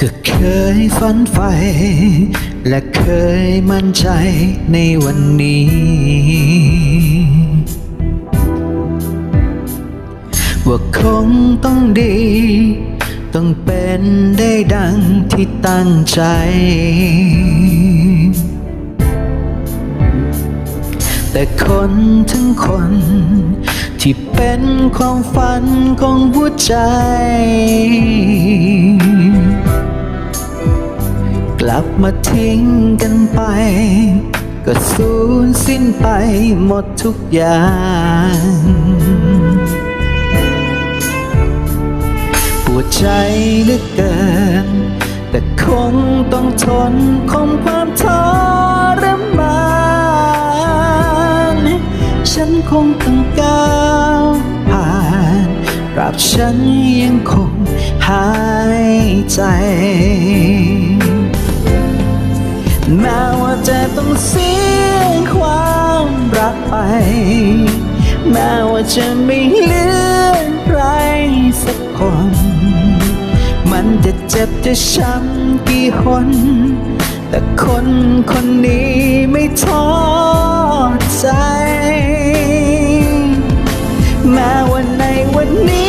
ก็เคยฝันใฝ่และเคยมั่นใจในวันนี้ ว่าคงต้องดี ต้องเป็นได้ดังที่ตั้งใจ แต่คนทั้งคน ที่เป็นความฝันของหัวใจ มาทิ้งกันไป ก็สูญสิ้นไปหมดทุกอย่างปวดใจเหลือเกิน แต่คงต้องทนคมความทรมานฉันคงต้องก้าวผ่านตราบฉันยังคงหายใจ แม้ว่าจะต้องเสียความรักไป แม้ว่าจะไม่เหลือใครสักคน มันจะเจ็บจะช้ำกี่หน แต่คนคนนี้ไม่ท้อใจ แม้ว่าในวันนี้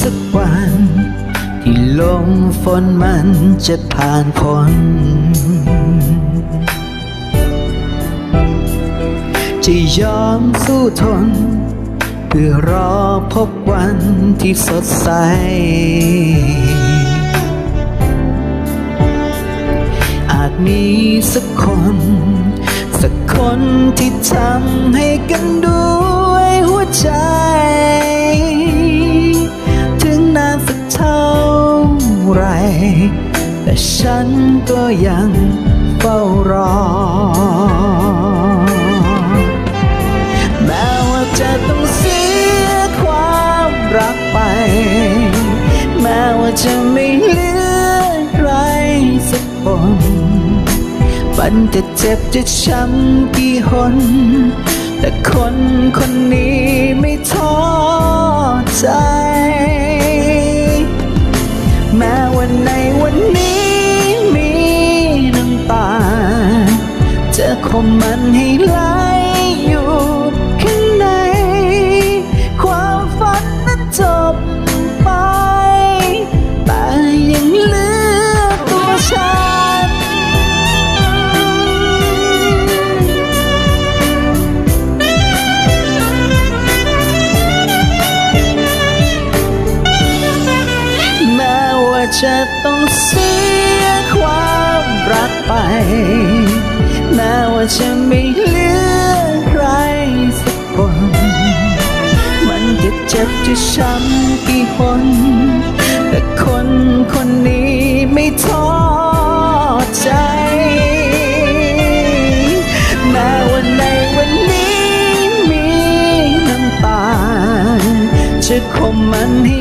สักวัน ที่ลมฝนมันจะผ่านพ้นจะยอมสู้ทน เพื่อรอพบวันที่สดใส อาจมีสักคน สักคนที่ทำให้กันด้ แต่ฉันก็ยังเฝ้ารอ แม้ว่าจะต้องเสียความรักไป แม้ว่าจะไม่เหลือใครสักคนมันจะเจ็บจะช้ำกี่หน แต่คนคนนี้ไม่ท้อใจ มมันให้ไหลอยู่ข้างใน ความฝันนั้นจบไป แต่ยังเหลือตัวฉัน แม้ว่าจะต้องเสีย ช้ำกี่หนแต่คนคนนี้ไม่ท้อใจ แม้วันในวันนี้มีน้ำตา จะคมมันให้